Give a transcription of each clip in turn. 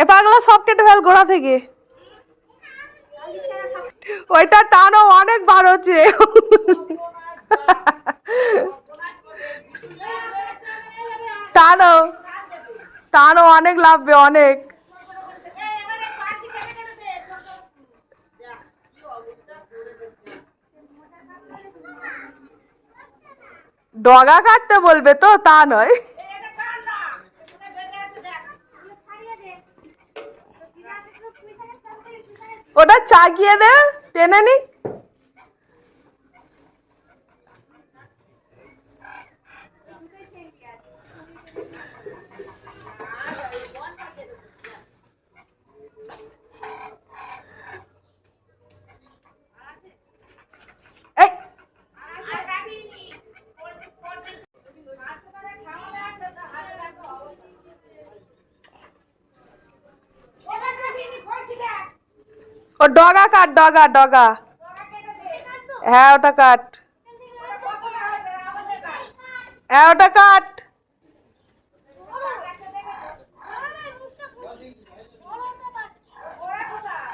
এ পাগলা সব কেটে ফেল গোড়া থেকে। ওইটা টানো, অনেক বার হচ্ছে টানো টানো, অনেক লাভবে অনেক। ডগা কাটতে বলবে তো, তা নয়। ওটা চাগিয়ে দে টেনে নি এই ও ডগা কাট ডগা ডগা। হ্যাঁ ওটা কাট। হ্যাঁ ওটা কাট।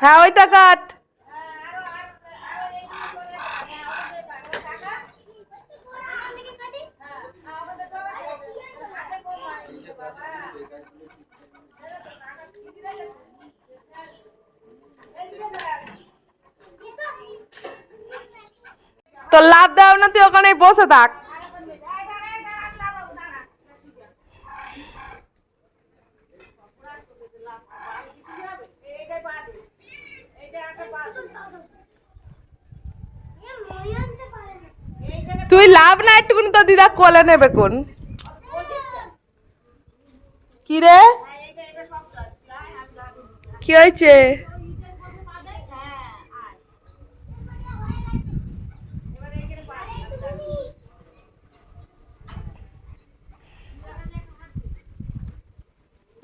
হ্যাঁ ওইটা কাট। তো লাভ দেও না, তুই ওখানে বসে থাক। তুই লাভ না একটুকুনি তো দিদা কোলে নেবে কোন? কি রে? কি হয়েছে?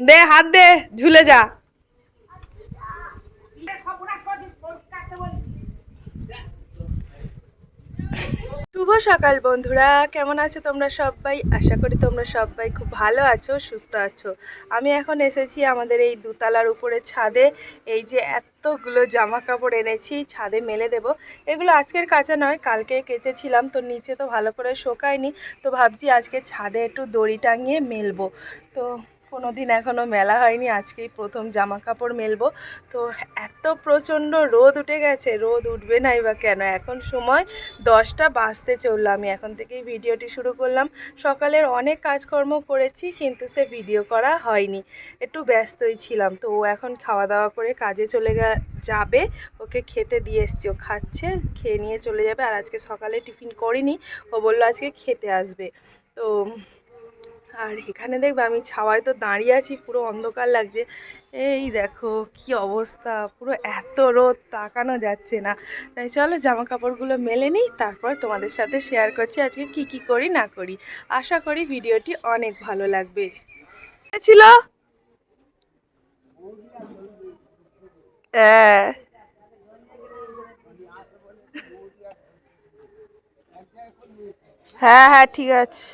দে, হাত দে, ঝুলে যা। শুভ সকাল বন্ধুরা, কেমন আছো তোমরা সবাই? আশা করি তোমরা সবাই খুব ভালো আছো, সুস্থ আছো। আমি এখন এসেছি আমাদের এই দুতলার উপরে ছাদে। এই যে এতগুলো জামা কাপড় এনেছি, ছাদে মেলে দেব। এগুলো আজকের কাঁচা নয়, কালকে কেচেছিলাম, তো নিচে তো ভালো করে শোকায়নি। তো ভাবছি আজকে ছাদে একটু দড়ি টাঙিয়ে মেলবো। তো কোনো দিন এখনও মেলা হয়নি, আজকেই প্রথম জামা কাপড় মেলবো। তো এত প্রচণ্ড রোদ উঠে গেছে, রোদ উঠবে নাই বা কেন? এখন সময় দশটা বাজতে চলল, আমি এখন থেকেই ভিডিওটি শুরু করলাম। সকালের অনেক কাজকর্ম করেছি, কিন্তু সে ভিডিও করা হয়নি। একটু ব্যস্তই ছিলাম, তো ও এখন খাওয়া দাওয়া করে কাজে চলে যাবে। ওকে খেতে দিয়ে এসছি, ও খাচ্ছে, খেয়ে নিয়ে চলে যাবে। আর আজকে সকালে টিফিন করিনি, ও বলল আজকে খেতে আসবে। তো আর এখানে দেখবে আমি ছাওয়ায় তো দাঁড়িয়ে আছি, পুরো অন্ধকার লাগছে। এই দেখো কি অবস্থা, পুরো এত রোদ, তাকানো যাচ্ছে না। তাই চলো জামা কাপড়গুলো মেলে নিই, তারপর তোমাদের সাথে শেয়ার করছি আজকে কি কি করি, না করি। আশা করি ভিডিওটি অনেক ভালো লাগবে। ছিল? হ্যাঁ। হ্যাঁ হ্যাঁ ঠিক আছে।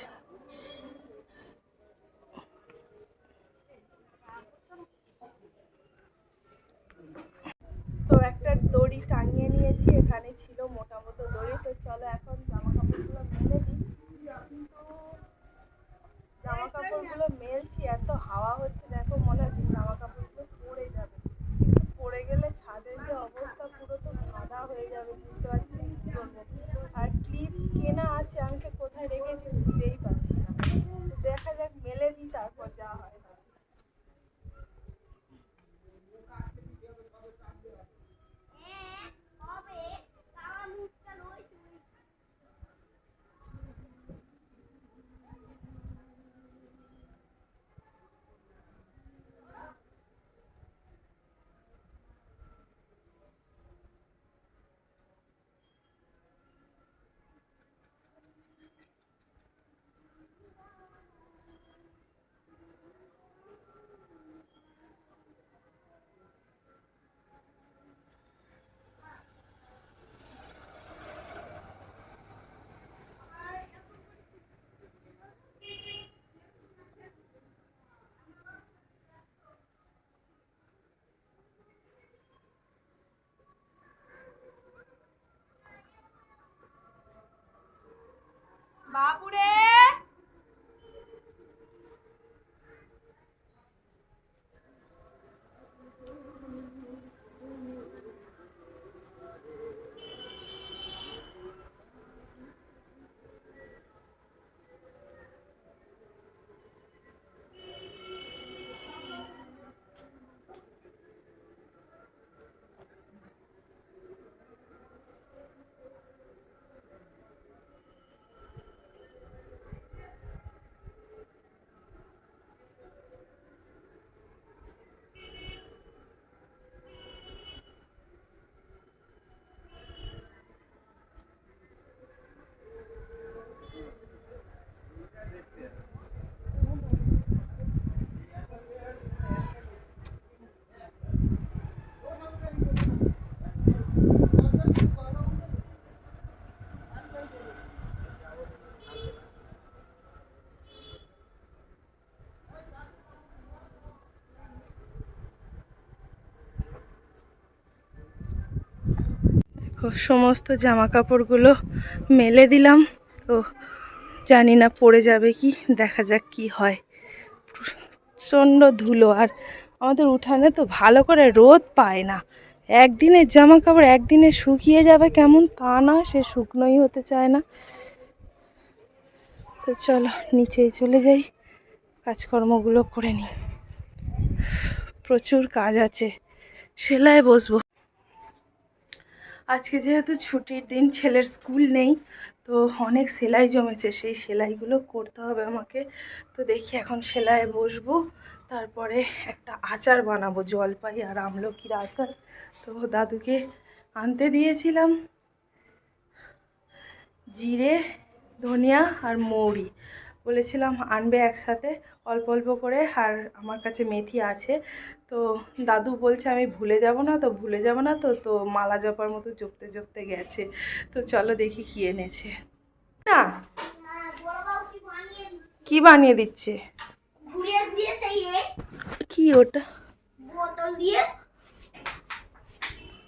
বাপুরে সমস্ত জামা কাপড়গুলো মেলে দিলাম। তো জানি না পড়ে যাবে কি, দেখা যাক কি হয়। প্রচণ্ড ধুলো, আর আমাদের উঠানে তো ভালো করে রোদ পায় না। একদিনের জামা কাপড় একদিনে শুকিয়ে যাবে কেমন, তা না, সে শুকনোই হতে চায় না। তো চলো, নিচেই চলে যাই, কাজকর্মগুলো করে নিই। প্রচুর কাজ আছে সেলাই বসবো। আজকে যেহেতু ছুটির দিন, ছেলের স্কুল নেই, তো অনেক সেলাই জমেছে, সেই সেলাইগুলো করতে হবে আমাকে। তো দেখি এখন সেলাইয়ে বসবো, তারপরে একটা আচার বানাবো, জলপাই আর আমলকির আচার। তো দাদুকে আনতে দিয়েছিলাম জিরে, ধনিয়া আর মৌরি। বলেছিলাম আনবে একসাথে অল্প অল্প করে। আর আমার কাছে মেথি আছে। তো দাদু বলছে আমি ভুলে যাব না তো ভুলে যাব না তো। তো মালা জপার মতো জপতে জপতে গেছে। তো চলো দেখি কি এনেছে। না কি বানিয়ে দিচ্ছে? কি ওটা?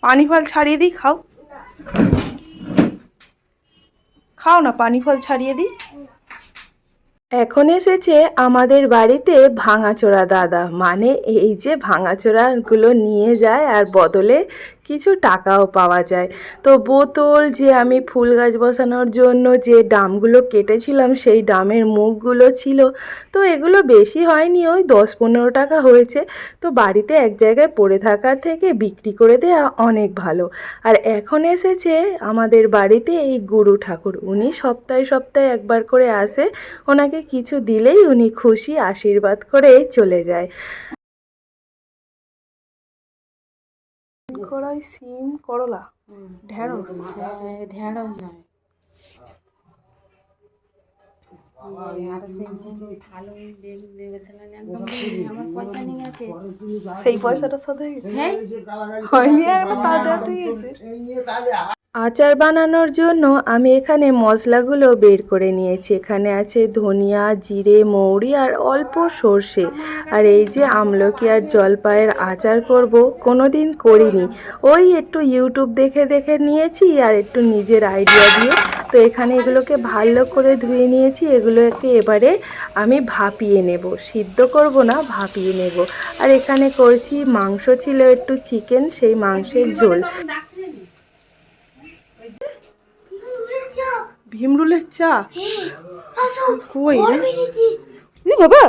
পানি ফল ছাড়িয়ে দিই খাও। খাও না পানি ফল ছাড়িয়ে দিই? এখন এসেছে আমাদের বাড়িতে ভাঙাচোরা দাদা। মানে এই যে ভাঙাচোরাগুলো নিয়ে যায় আর বদলে কিছু টাকাও পাওয়া যায়। তো বোতল যে আমি ফুল গাছ বসানোর জন্য যে ডামগুলো কেটেছিলাম, সেই ডামের মুখগুলো ছিল। তো এগুলো বেশি হয়নি, ওই দশ পনেরো টাকা হয়েছে। তো বাড়িতে এক জায়গায় পড়ে থাকার থেকে বিক্রি করে দেওয়া অনেক ভালো। আর এখন এসেছে আমাদের বাড়িতে এই গুরু ঠাকুর। উনি সপ্তাহে সপ্তাহে একবার করে আসে। ওনাকে কিছু দিলেই উনি খুশি, আশীর্বাদ করে চলে যায়। কড়াই সিম করলা। ঢেঁড়স। ঢেঁড়স। নয় আর সেই পয়সাটা সাথে হ্যাঁ? হয়নি তাড়াতাড়ি আচার বানানোর জন্য আমি এখানে মশলাগুলো বের করে নিয়েছি। এখানে আছে ধনিয়া, জিরে, মৌরি আর অল্প সর্ষে। আর এই যে আমলকি আর জলপাইয়ের আচার করব কোনো দিন করিনি। ওই একটু ইউটিউব দেখে দেখে নিয়েছি আর একটু নিজের আইডিয়া দিয়ে। তো এখানে এগুলোকে ভালো করে ধুয়ে নিয়েছি। এগুলোকে এবারে আমি ভাপিয়ে নেব। সিদ্ধ করব না, ভাপিয়ে নেব। আর এখানে করছি মাংস ছিল একটু চিকেন সেই মাংসের ঝোল। ভীমরুলের চা? কই? রে? বাবা!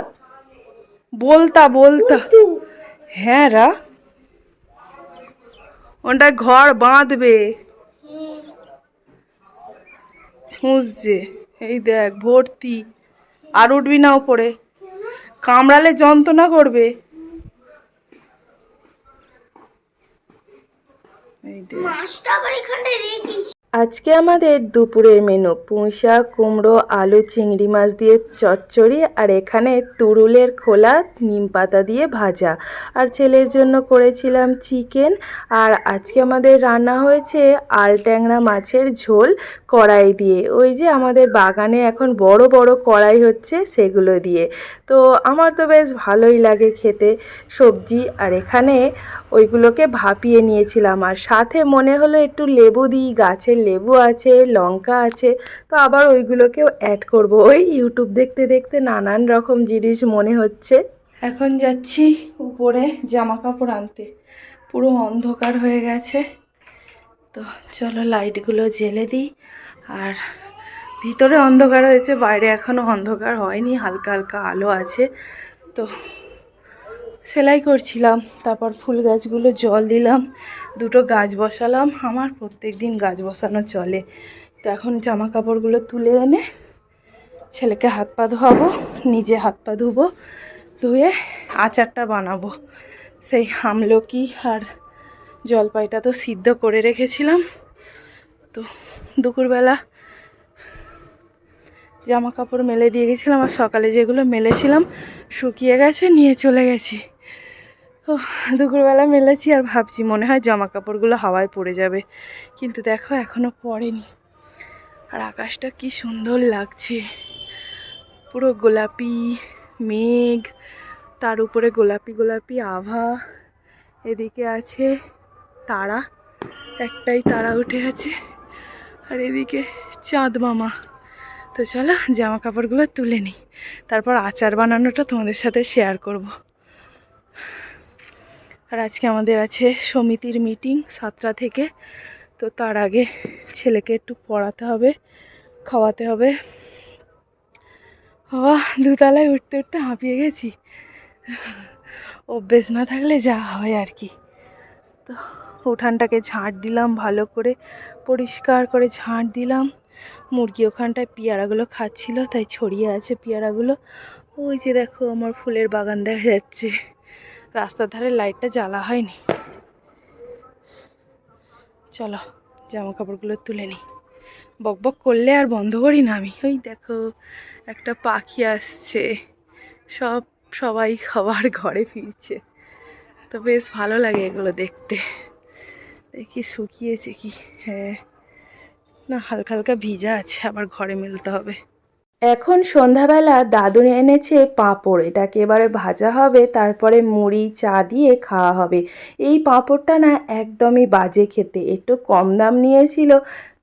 বলতা বলতা। হ্যাঁ রা। ওটা ঘর বাঁধবে। খুঁজছে এই দেখ ভর্তি। আর উঠবি না ওপরে কামড়ালে যন্ত্রণা করবে। এই দেখ। মাছটা আবার এখানটায় রেখেছি। আজকে আমাদের দুপুরের মেনু পুঁইশাক, কুমড়ো, আলু, চিংড়ি মাছ দিয়ে চচ্চড়ি আর এখানে তুরুলের খোলা নিম পাতা দিয়ে ভাজা। আর ছেলের জন্য করেছিলাম চিকেন আর আজকে আমাদের রান্না হয়েছে আল ট্যাংরা মাছের ঝোল কড়াই দিয়ে। ওই যে আমাদের বাগানে এখন বড় বড় কড়াই হচ্ছে সেগুলো দিয়ে। তো আমার তো বেশ ভালোই লাগে খেতে সবজি আর এখানে ওইগুলোকে ভাপিয়ে নিয়েছিলাম। আর সাথে মনে হলো একটু লেবু দিই গাছের লেবু আছে, লঙ্কা আছে, তো আবার ওইগুলোকেও অ্যাড করব। ওই ইউটিউব দেখতে দেখতে নানান রকম জিনিস মনে হচ্ছে। এখন যাচ্ছি উপরে জামা কাপড় আনতে। পুরো অন্ধকার হয়ে গেছে। তো চলো লাইটগুলো জ্বেলে দিই। আর ভিতরে অন্ধকার হয়েছে, বাইরে এখনও অন্ধকার হয়নি, হালকা হালকা আলো আছে। তো সেলাই করছিলাম, তারপর ফুল গাছগুলো জল দিলাম, দুটো গাছ বসালাম, আমার প্রত্যেক দিন গাছ বসানো চলে। তো এখন জামা কাপড়গুলো তুলে এনে ছেলেকে হাত পা ধোয়াবো, নিজে হাত পা ধুবো, ধুয়ে আচারটা বানাবো। সেই আমলকি আর জলপাইটা তো সিদ্ধ করে রেখেছিলাম। তো দুপুরবেলা জামা কাপড় মেলে দিয়ে গেছিলাম আর সকালে যেগুলো মেলেছিলাম শুকিয়ে গেছে, নিয়ে চলে গেছি। দুপুরবেলা মেলেছি আর ভাবছি মনে হয় জামা কাপড়গুলো হাওয়ায় পড়ে যাবে। কিন্তু দেখো, এখনও পড়েনি। আর আকাশটা কি সুন্দর লাগছে। পুরো গোলাপি, মেঘ, তার উপরে গোলাপি গোলাপি আভা, এদিকে আছে তারা, একটাই তারা উঠে আছে আর এদিকে চাঁদ মামা। তো চলো জামা কাপড়গুলো তুলে নিই। তারপর আচার বানানোটা তোমাদের সাথে শেয়ার করব। আর আজকে আমাদের আছে সমিতির মিটিং সাতটা থেকে। তো তার আগে ছেলেকে একটু পড়াতে হবে, খাওয়াতে হবে। বাবা, দুতলায় উঠতে উঠতে হাঁপিয়ে গেছি। অভ্যেস না থাকলে যা হয় আর কি। তো উঠানটাকে ঝাঁট দিলাম, ভালো করে পরিষ্কার করে ঝাঁট দিলাম। মুরগি ওখানটায় পেয়ারাগুলো খাচ্ছিল, তাই ছড়িয়ে আছে পেয়ারাগুলো। ওই যে দেখো, আমার ফুলের বাগান দেখা যাচ্ছে। রাস্তার ধারে লাইটটা জ্বালা হয়নি। চলো জামা কাপড়গুলো তুলে নিই। বক বক করলে আর বন্ধ করি না আমি। ওই দেখো, একটা পাখি আসছে। সব সবাই খাবার ঘরে ফিরছে। তো বেশ ভালো লাগে এগুলো দেখতে। দেখি শুকিয়েছে কি? হ্যাঁ। না, হালকা হালকা ভিজা আছে, আবার ঘরে মেলতে হবে। এখন সন্ধ্যাবেলা দাদু এনেছে পাঁপড়। এটাকে এবারে ভাজা হবে, তারপরে মুড়ি, চা দিয়ে খাওয়া হবে। এই পাঁপড়টা না একদমই বাজে খেতে, একটু কম দাম নিয়েছিল।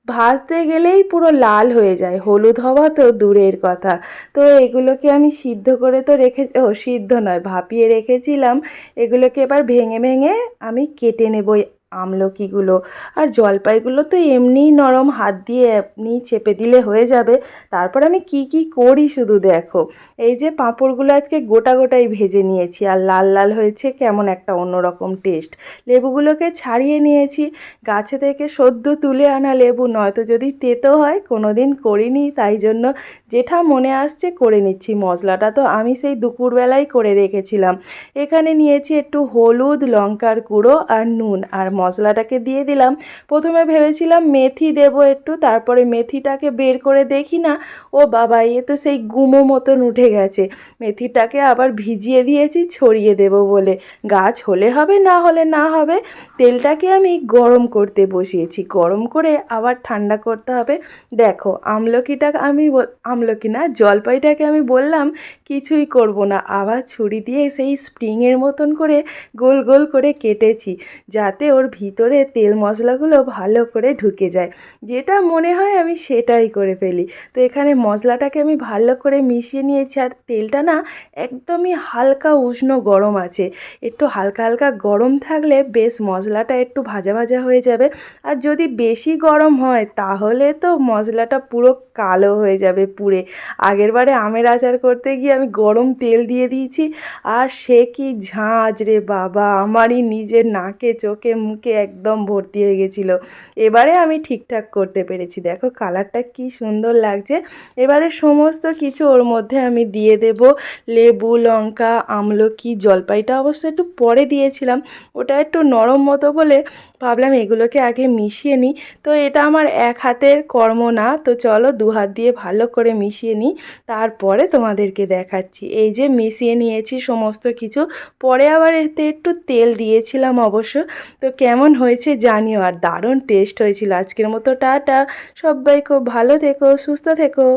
ভাজতে গেলেই পুরো লাল হয়ে যায়, হলুদ হওয়া তো দূরের কথা। তো এগুলোকে আমি সিদ্ধ করে তো রেখে, ও সিদ্ধ নয়, ভাপিয়ে রেখেছিলাম। এগুলোকে এবার ভেঙে ভেঙে আমি কেটে নেব এই আমলকিগুলো। আর জলপাইগুলো তো এমনিই নরম হাত দিয়ে এমনি চেপে দিলে হয়ে যাবে। তারপর আমি কি কি করি শুধু দেখো। এই যে পাঁপড়গুলো আজকে গোটা গোটাই ভেজে নিয়েছি আর লাল লাল হয়েছে কেমন একটা অন্যরকম টেস্ট লেবুগুলোকে ছাড়িয়ে নিয়েছি। গাছে থেকে সদ্য তুলে আনা লেবু, নয়তো যদি তেতো হয় কোনো দিন করিনি, তাই জন্য যেটা মনে আসছে করে নিচ্ছি। মশলাটা তো আমি সেই দুপুরবেলায় করে রেখেছিলাম। এখানে নিয়েছি একটু হলুদ, লঙ্কার গুঁড়ো আর নুন। আর মশলাটাকে দিয়ে দিলাম। প্রথমে ভেবেছিলাম মেথি দেব একটু, তারপরে মেথিটাকে বের করে দেখি না, ও বাবা, এ তো সেই গুমো মতন উঠে গেছে। মেথিটাকে আবার ভিজিয়ে দিয়েছি, ছড়িয়ে দেব বলে। গাছ হলে হবে, না হলে না হবে, তেলটাকে আমি গরম করতে বসিয়েছি। গরম করে আবার ঠান্ডা করতে হবে। দেখো, আমলকিটা আমি আমলকি না, জলপাইটাকে আমি বললাম, কিছুই করব না। আবার ছুরি দিয়ে সেই স্প্রিংয়ের মতন করে গোল গোল করে কেটেছি, যাতে ওর ভিতরে তেল মশলাগুলো ভালো করে ঢুকে যায়। যেটা মনে হয় আমি সেটাই করে ফেলি। তো এখানে মশলাটাকে আমি ভালো করে মিশিয়ে নিয়েছি আর তেলটা না একদমই হালকা উষ্ণ গরম আছে। একটু হালকা হালকা গরম থাকলে বেশ মশলাটা একটু ভাজা ভাজা হয়ে যাবে। আর যদি বেশি গরম হয় তাহলে তো মশলাটা পুরো কালো হয়ে যাবে পুড়ে। আগেরবারে আমের আচার করতে গিয়ে আমি গরম তেল দিয়ে দিয়েছি। আর সে কি ঝাঁঝ রে বাবা! আমারই নিজের নাকে চোখে মুখে একদম ভর্তি হয়ে গেছিল। এবারে আমি ঠিকঠাক করতে পেরেছি। দেখো কালারটা কি সুন্দর লাগছে। এবারে সমস্ত কিছু ওর মধ্যে আমি দিয়ে দেব। লেবু, লঙ্কা, আমলকি, জলপাইটা অবশ্য একটু পরে দিয়েছিলাম। ওটা একটু নরম মতো বলে ভাবলাম এগুলোকে আগে মিশিয়ে নিই। তো এটা আমার এক হাতের কর্ম না। তো চলো দু হাত দিয়ে ভালো করে মিশিয়ে নিই। তারপরে তোমাদেরকে দেখাচ্ছি। এই যে মিশিয়ে নিয়েছি সমস্ত কিছু। পরে আবার এতে একটু তেল দিয়েছিলাম অবশ্য। তো কেমন হয়েছে জানিও, আর দারুণ টেস্ট হয়েছিল আজকের মতো, টাটা। সবাই খুব ভালো থেকো, সুস্থ থেকো।